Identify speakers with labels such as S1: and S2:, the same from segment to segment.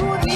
S1: ผู้ดี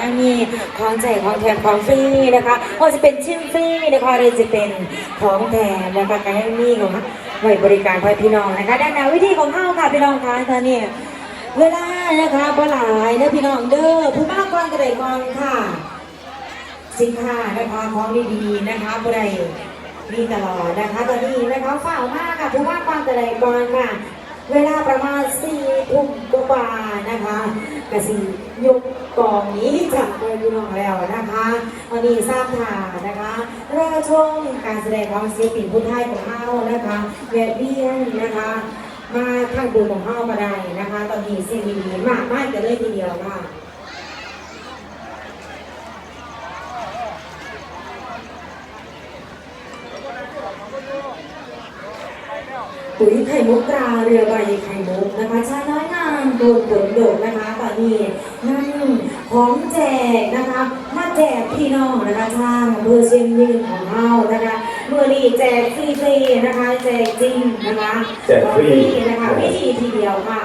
S1: ละยั
S2: งมีของแจกของแถมของฟรีนะคะว่าจะเป็นชิมฟรีนะคะหรือจะเป็นของแถมนะคะการยังมีของไว้บริการพ่อพี่น้องนะคะ ด้านหน้าวิธีของเข้าค่ะพี่น้องคะตอนนี้เวลานะคะบ่หลายนะพี่น้องเด้อผู้มากกว่ากระไดกองค่ะ สินค้านะคะของดีๆนะคะบ่ได้มีตลอดนะคะตอนนี้นะคะฝ่าวมากค่ะผู้ว่ากวางกระไดกองค่ะ เวลาประมาณสี่ทุ่มกว่าๆนะคะกสิยกกองนี้จากไปพี่น้องแล้วนะคะวันนี้ทราบข่าวนะคะเรอชมการแสดงของศิลปินผู้ไทยของเฮานะคะแวะเวียนนะคะมาทางบูของเฮามาได้นะคะ ตอนนี้เสียงดีๆมากมากกันเลยทีเดียวค่ะ ปุ๋ยไข่มุกตราเรือใบไข่มุกนะคะชาน้อยงามโดดโดดโดดนะคะตอนนี้นั่งของแจกนะคะมาแจกพี่น้องนะคะทางอำเภอเชียงยืนของเรานะคะเมื่อนี้แจกฟรีๆนะคะ แจกจริงนะคะ
S3: แจกฟรี
S2: นะคะไม่ดีทีเดียวค่ะ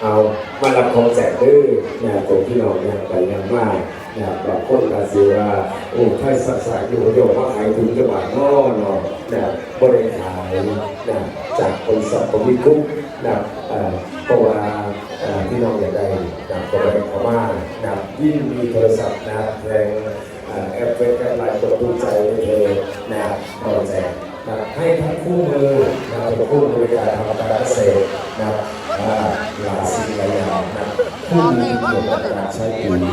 S3: เอามารับของแจกดื้อนะตรงที่เราเนี่ยไปยังมาก นะบางคนอาจจะว่าโอ้ถ้าสักสักอยู่โยมว่าขายถึงจังหวัดนอกเนาะนะบริขายนะจากบริษัทผมมีคุ้มนะเพราะว่าที่น้องอยากได้นะก็ไปขอมานะยิ่งมีโทรศัพท์นะแรงแอปเฟซแอปไลน์กดดูใจเธอนะเราแจกนะให้ทั้งคู่มือนะเป็นคู่มือการทำการเกษตรนะว่าลาสิ่งหลายอย่างนะ ผู้มีเกี่ยวกับการใช้ปุ๋ยน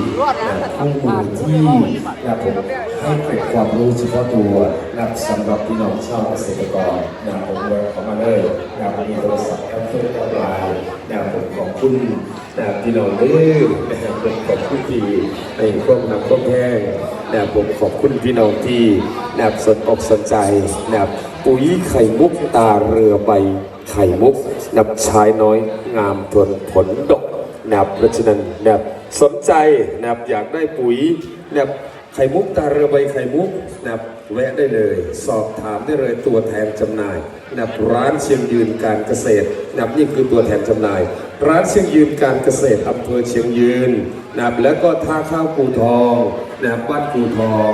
S3: ะผู้มือที่นะผมให้เกิดความรู้เฉพาะตัวนะสำหรับพี่น้องชาวเกษตรกรนะผมแวะเข้ามาเลยนะมีโทรศัพท์แอปเปิลแอปไลน์นะผมขอบคุณนะพี่น้องเด้อนะผมขอบคุณที่ในควบนำควบแห้งนะผมขอบคุณพี่น้องที่นะสนอกสนใจนะปุ๋ยไข่มุกตาเรือใบไข่มุกนับชายน้อยงามทนผลดก นับเพราะฉะนั้นนับสนใจนับอยากได้ปุ๋ยนับไข่มุกตาเรือใบไข่มุกนับแวะได้เลย สอบถามได้เลยตัวแทนจำหน่ายนับร้านเชียงยืนการเกษตรนับนี่คือตัวแทนจำหน่าย ร้านเชียงยืนการเกษตรอำเภอเชียงยืนนับแล้วก็ท่าข้าวปูทอง นับบ้านปูทอง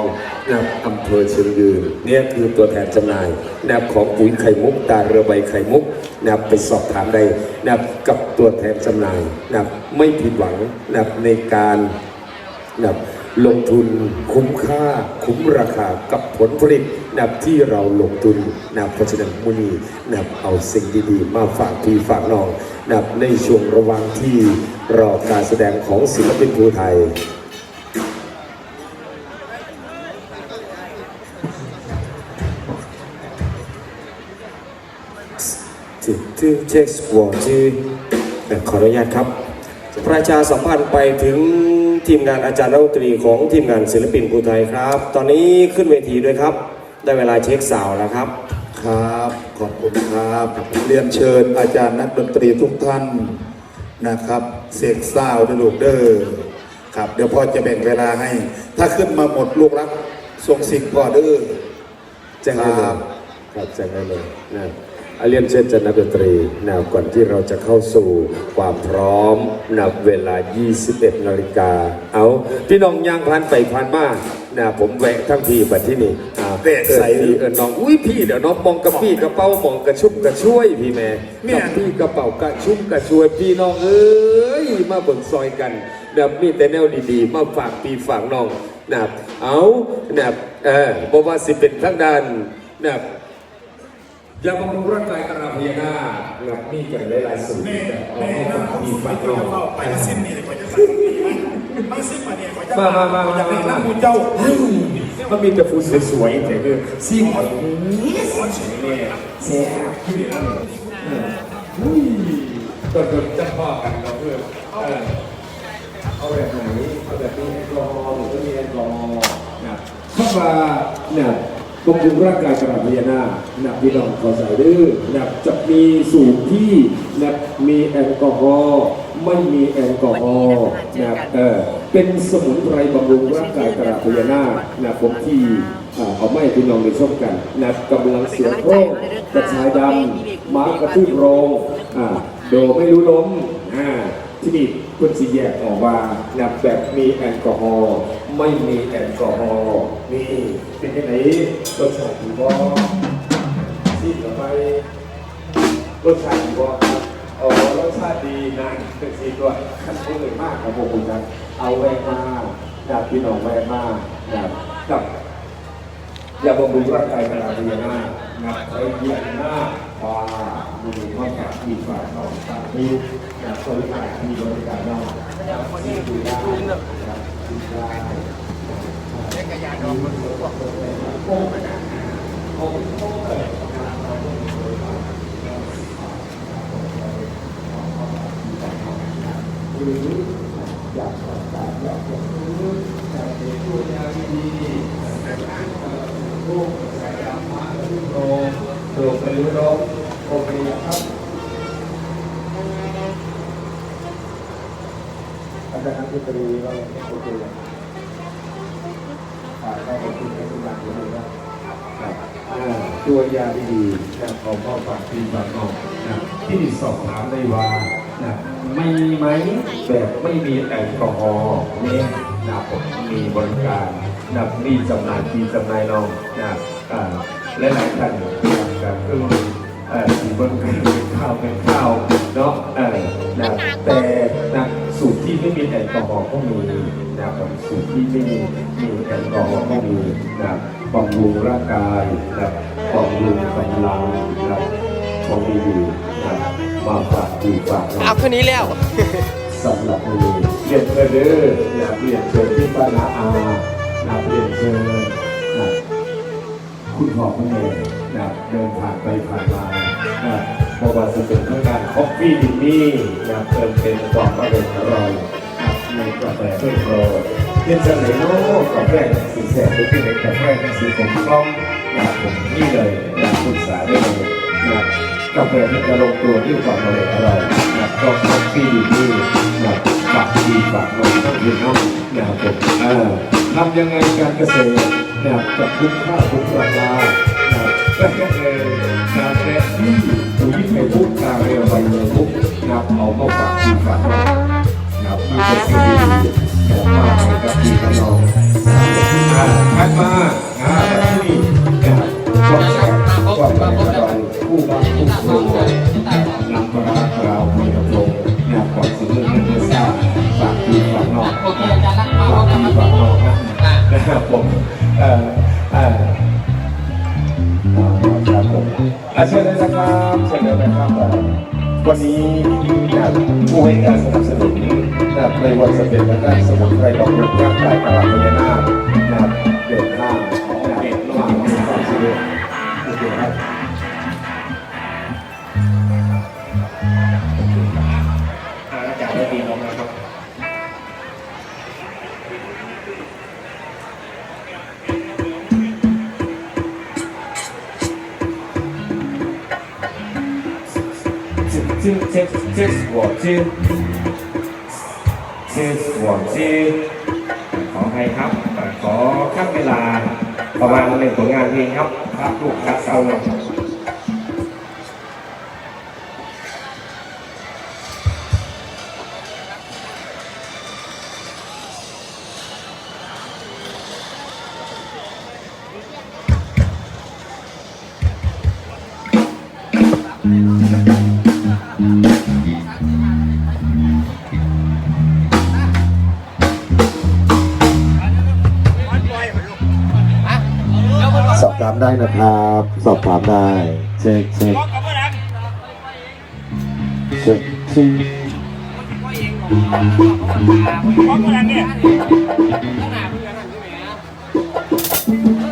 S3: นับอำเภอเชียงยืนเนี่ยคือตัวแทนจำหน่ายนับของปุ๋ยไข่มุกตาเรือใบไข่มุกนะครับไปสอบถามได้นะครับกับตัวแทนจำหน่ายนะครับไม่ผิดหวังนะครับในการนะครับลงทุนคุ้มค่าคุ้มราคากับผลผลิตนับที่เราลงทุนนับเพราะฉะนั้นมุนีนับเอาสิ่งดีๆ มาฝากพี่ฝากน้องนับในช่วงระหว่างที่รอการแสดงของศิลปินภูไทย ที่ที่เช็คสวอที่ขออนุญาตครับ ประชาสัมพันธ์ไปถึงทีมงานอาจารย์รัฐมนตรีของทีมงานศิลปินภูไทยครับ ตอนนี้ขึ้นเวทีด้วยครับ ได้เวลาเช็คสาวแล้วครับ
S4: ครับ ขอบคุณครับ เรียนเชิญอาจารย์นักดนตรีทุกท่านนะครับ เสกซาวด์ลูกเดอร์ครับ เดี๋ยวพ่อจะแบ่งเวลาให้ ถ้าขึ้นมาหมดลูกรักทรงสิ่งพ่อเด้อ
S3: แจ้งได้เลย
S4: ครับ
S3: ครับแจ้งได้เลยนะอา เรียนเชิญจันนักดนตรีนะก่อนที่เราจะเข้าสู่ความพร้อมนับเวลา 21 นาฬิกา เอาพี่น้องย่างพันไปพันมานะผมแวะทั้งทีบัดที่นี่อ่า
S4: แวะใส่
S3: เออพี่เออน้องอุ้ยพี่เดี๋ยวน้องมองกระปี้กระเป๋ามองกระชุ่มกระช่วยพี่แม่
S4: แม่
S3: กระปี้กระเป๋ากระชุ่มกระช่วยพี่น้องเอ้ยมาเบิ่งซอยกันแบบมีแต่แนวดีๆ มาฝากพี่ฝากน้องนะครับเอานะครับเออบอกว่าสิเป็นทั้งด้านนะครับ ยาบำรุงร่างกายกระพยานานะครับมีกันหลายๆสูตรนะครับเอาเข้าฝากมีฝากน้อง
S4: ไปละสิ้นนี่เลยกว่าจะสั่งนี่มาสิ้นมาเนี่ยกว่าจะ
S3: มามามามา
S4: อยาก
S3: มา
S4: เป็น
S3: มา
S4: นักบุญเจ้า
S3: มันมีแต่ฟูสวยๆแต่คือซีม
S4: เสีย
S3: ก็จะจะพอกันเราเพื่อนเออเอาแบบไหนเอาแบบมีแอลกอฮอล์หรือไม่มีแอลกอฮอล์นะเข้ามาเนี่ย บำรุงร่างกายกระพยานานะพี่น้องขอใส่ดื้อนะจะมีสูตรที่นะมีแอลกอฮอล์ไม่มีแอลกอฮอล์นะเออเป็นสมุนไพรบำรุงร่างกายกระพยานานะผมที่อ่าเอาไม่พี่น้องได้ชมกันนะกำลังเสียโรคกระชายดำม้ากระทืบโรงอ่าโดไม่รู้ล้มอ่าที่นี่คุณสีแยกออกมานับแบบมีแอลกอฮอล์ ไม่มีแอลกอฮอล์นี่เป็นยังไงรสชาติดีบ่ซีดต่อไปรสชาติดีบ่ครับอ๋อรสชาติดีนะเป็นซีด้วยขั้นต้นมากครับพวกคุณครับเอาแวะมาดาบพี่น้องแวะมาดาบกับอย่าบำรุงร่างกายขนาดนี้นะนับไปเยี่ยมหน้าปลาดูข้าวสารมีฝ่าทองตามีนับบริการมีบริการเรานับที่ดูได้ นับดูได้หรืออยากประกาศอยากจะรู้อยากจะช่วยยาดีๆลูกสายดำมาลูกโรโรไปรู้ร้องโอเคครับอา จารย์นักดนตรีว่าโอเคอ่าก็ขอบคุณในทุกอย่างเลยนะครับอ่าตัวยาดีๆนะขอมอฝากพี่ฝากน้องนะที่สอบถามได้ว่านะไม่มีไหมแบบไม่มีแอลกอฮอล์เนี่ยนะผมมีบริการนะมีจำหน่ายมีจำหน่ายน้องนะและหลายท่านนะครับก็คือเอ่อสีบนเป็นข้าวเป็นข้าวเนาะเออนะแต่นะ สูตรที่ไม่มีแอลกอฮอล์ก็มีนะครับสูตรที่ไม่มีมีแอลกอฮอล์ก็มีนะบำรุงร่างกายนะบำรุงกำลังนะของดีๆนะมาฝากดีฝากน้อง
S1: เอาคืนนี้แล้ว
S3: สำหรับมือเรียนเชิญเด้อนะเรียนเชิญที่บ้านนาอานะเรียนเชิญนะ คุณพ่อคุณแม่นะเดินผ่านไปผ่านมานะเพราะว่าจะเป็นทางการคอฟฟี่ดินี่นะเติมเต็มความอร่อยอร่อยในกาแฟเพื่อโปรเรียนเชิญเลยเนาะกาแฟสีแสบหรือที่ไหนกาแฟสีผมกล้องนะผมนี่เลยนะปรึกษาได้เลยนะกาแฟที่จะลงตัวที่ความอร่อยอร่อยนะก็คอฟฟี่ดิมี่นะ ฝากดีฝากลงต้องดีน้องนะครับผมอ่าทำยังไงการเกษตรนะกับคุ้มค่าคุ้มราคานะก็แค่เลยนะแค่ที่ปุ๋ยไปพูดกาเรียใบเมือปุ๊บนะเอามาฝากดีฝากน้องนะมีเกษตรดีนะมากให้กับพี่กับน้องนะอ่าถัดมาอ่าแบบที่นะก็แซ่บก็อร่อยอร่อยคู่บ้านคู่ครัวน อา
S1: จารย์รักมา
S3: ฝาก
S1: กลับ
S3: ดี
S1: มา
S3: ฝากน้องนะครับผมเอ่อเอ่อครับผมอะเชิญเลยนะครับเชิญเลยนะครับวันนี้นะผู้ให้การสนับสนุนนะครับในวันสเต็ปและการสมุนไพรบำรุงร่างกายตลาดพญานาคนะครับเดินทางนะมาให้ความสะดวกโอเคครับ ชื่อเช็คเช็คหัวชื่อชื่อหัวชื่อขอให้ครับ ขอขั้นเวลาประมาณหนึ่งผลงานเพลงครับ ครับลูกครับเอาหน่อย
S5: thank you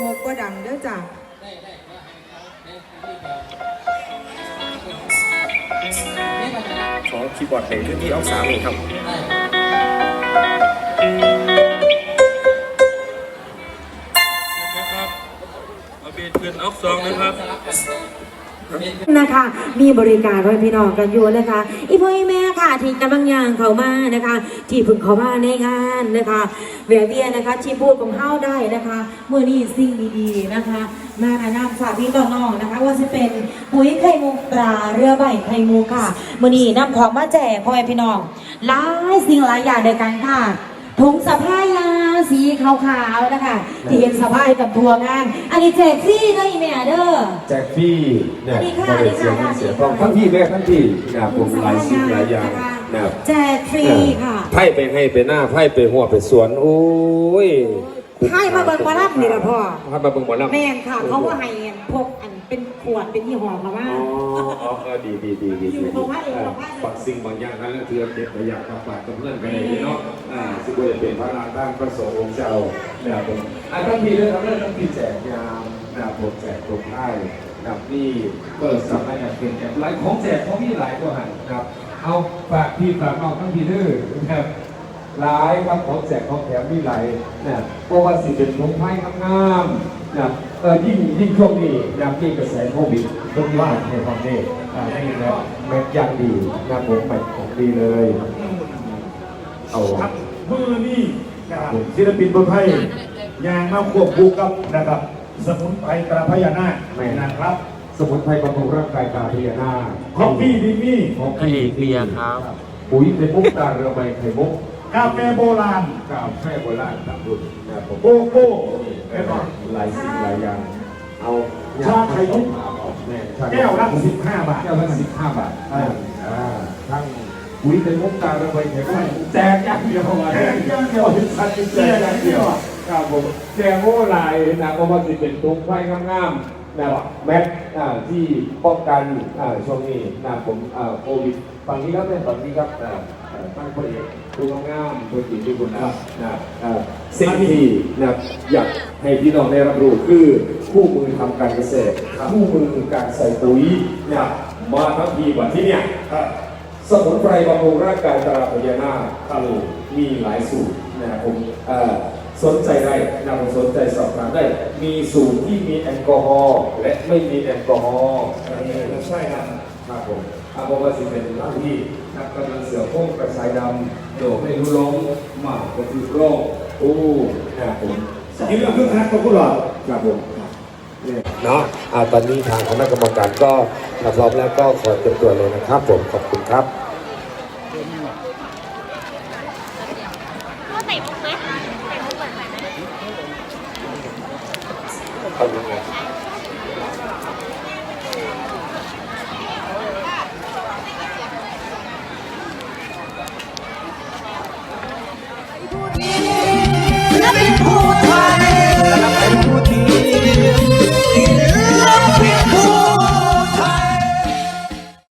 S5: หกก็ดังเด้อจ้ะ
S6: ขอคีย์บอร์ดเพลงพื้นที่ออกสามหนึ่งครับ
S7: เอาเบียดเพื่อนออกสองนะครับ
S2: นะคะ มีบริการไว้พี่น้องกันอยู่นะคะ อีพ่ออีแม่ค่ะที่กำลังย่างเขามานะคะ ที่พึ่งเขามาในงานนะคะแวะเวียนนะคะที่พูดของเฮาได้นะคะเมื่อนี้สิ่งดีๆนะคะมาแนะนำฝากพี่ต่อน้องนะคะ ว่าจะเป็นปุ๋ยไข่มุกตราเรือใบไข่มุกค่ะเมื่อนี้นำของมาแจกพ่อแม่พี่น้องหลายสิ่งหลายอย่างในกันค่ะ ถุงสะพายยาวสีขาวๆนะคะที่เห็นสะพายกับทัวร์งาน อันนี้แจกฟรีนะอีแม่เด้อ
S3: แจ็คฟี่เนี่ย
S2: สวัสดีค่ะ
S3: บริเสียง
S2: สวัสดีค่ะ
S3: เสียงต้องทั้งพี่แม่ทั้งพี่นะครับผมหลายสิ่งหลายอย่างนะครับ
S2: แจกฟรีค่ะ
S3: ไพ่ไปให้ไปหน้าไพ่ไปหัวไปสวนโอ้ย
S2: ให้มาเบิ่งมารับนี่ละพ่อ
S3: ให้มาเบิ่งหมอลำ
S2: แม่นค่ะ เขาว่าให้พวกอันเป็นขวดเป็นยี่ห้อมาว่า
S3: อ๋ออ๋อเออดีดีดีดี
S2: อยู่
S3: ดี
S2: เพราะว่าเองเพราะว่า
S3: บางสิ่งบางอย่างนั้นเถื่อนเด็ดไปอยากมาฝากกับเพื่อนกันเลยเนาะอ่าซึ่งก็จะเป็นพระราตั้งพระสงฆ์องค์เจ้านะครับผมอะทั้งพี่ด้วยครับเรื่องทั้งพี่แจกยามนะครับผมแจกตรงท้ายนะครับนี่ก็สามารถเป็นแอปไลน์ของแจกของพี่หลายตัวหันนะครับเอาฝากพี่ฝากน้องทั้งพี่เด้อนะครับ หลายครับของแจกของแถมมีหลายนะเพราะว่าสิเป็นของไพ่งามๆนะเออยิ่งยิ่งช่วงนี้นะมีกระแสโควิดต้นว่าในความนี้อ่านี่นะแม็กยังดีนะผมแม็กของดีเลยเอา
S4: ครับมือนี่นะครับศิลปินบนไทยยางมาควบคู่กับนะครับ สมุนไพรตราพญานาค
S3: แม่
S4: นะครับ
S3: สมุนไพรบำรุงร่างกายตาพญานาค
S4: คอฟฟี่ดิมี่
S3: ของ
S7: อดีตเบียร์ครับ
S3: ปุ๋ยไข่มุกตาเรือใบไข่มุก
S4: กาแฟโบราณ
S3: กาแฟโบราณตามรุ่นนะผม
S4: โกโก้
S3: แล้วก็หลายสิ่งหลายอย่าง เอา
S4: ชาไข่มุก
S3: แม่ชา
S4: แก้วละ15บาท
S3: แก้วละสิบห้าบาทอ่า อ่าทั้งปุ๋ยไข่มุกตาเรือใบไข่มุก
S4: แจกอย่างเดียวแจกอย่างเดียวแจกอย่างเดียว
S3: ครับผมแจงโม่ลายนะก็ว่าสิเป็นทุกไฟงามๆนะแม็กอ่าที่ป้องกันอ่าช่วงนี้นะผมอ่าโควิดฝั่งนี้ครับเนี่ยฝั่งนี้ครับอ่าอ่า ตั้งคนเอกทุกงามๆตัวจริงทุกคนนะนะอ่าสิ่งที่นะอยากให้พี่น้องได้รับรู้คือคู่มือทำการเกษตรคู่มือการใส่ปุ๋ยนะมาทั้งทีวันที่เนี่ยสมุนไพรบำรุงร่างกายตราพญานาคครับมีหลายสูตรนะครับผมเอ่อสนใจได้นะผมสนใจสอบถามได้ มีสูตรที่มีแอลกอฮอล์และไม่มีแอลกอฮอล์ใช่ครับครับผมอาบอกว่าสิเป็นท่านที่ นักกำลังเสือโค้งกระชายดำโดดไม่รู้ล้มหมากกระตือโรคอู้นะครับผมยืนขึ้นคักก็คุณหลอดครับผมเนาะอ่าตอนนี้ทางคณะกรรมการก็ถ้าพร้อมแล้วก็ขอเตรียมตัวเลยนะครับผ
S8: ม
S3: ขอบคุณครับ